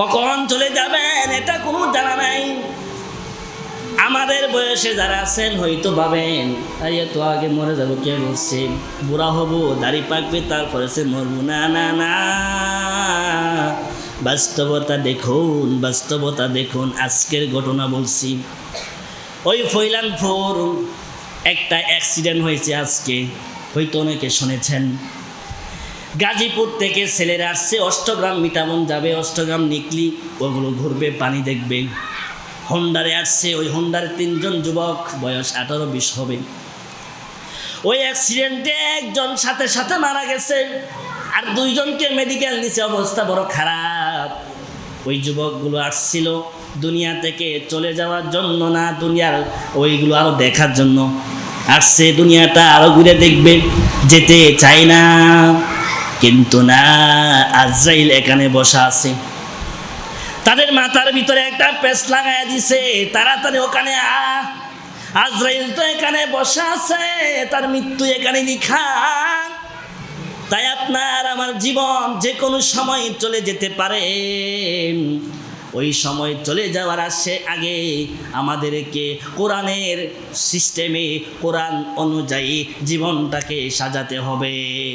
কখন চলে যাবেন এটা কোনো জানা নাই। আমাদের বয়সে যারা আছেন হয়তো ভাবেন তাই তো আগে মরে যাব, কে বলছে? বুড়া হব, দাড়ি পাকবে, তারপরে সে মরবো। না না না। বাস্তবতা দেখুন বাস্তবতা দেখুন, আজকের ঘটনা বলছি। ওই ফৈলান ফোর, একটা অ্যাক্সিডেন্ট হয়েছে আজকে, হয়তো অনেকে শুনেছেন। গাজীপুর থেকে ছেলেরা আসছে, অষ্টগ্রাম মিটামন যাবে, অষ্টগ্রাম নিকলি, ওগুলো ঘুরবে, পানি দেখবে। হন্ডারে আসছে, ওই হন্ডারে তিনজন যুবক, বয়স আঠারো, বিশ হবে। ওই অ্যাক্সিডেন্টে একজন সাথে সাথে মারা গেছে, আর দুইজনকে মেডিকেল নিচে অবস্থা বড় খারাপ। ওই যুবকগুলো আসছিল দুনিয়া থেকে চলে যাওয়ার জন্য না, দুনিয়ার ওইগুলো আরও দেখার জন্য। আসছে, দুনিয়াটা আরও ঘুরে দেখবে, যেতে চায় না। কিন্তু না, আজরাইল এখানে বসা আছে। তাদের মাথার ভিতরে একটা পেস লাগাইয়া দিছে, তাড়াতাড়ি ওখানে আ। আজরাইল তো এখানে বসা আছে, তার মৃত্যু এখানে লিখা। তাই আপনার আমার জীবন যে কোনো সময় চলে যেতে পারে। ওই সময় চলে যাওয়ার আসে আগে আমাদেরকে কোরআনের সিস্টেমে, কোরআন অনুযায়ী জীবনটাকে সাজাতে হবে।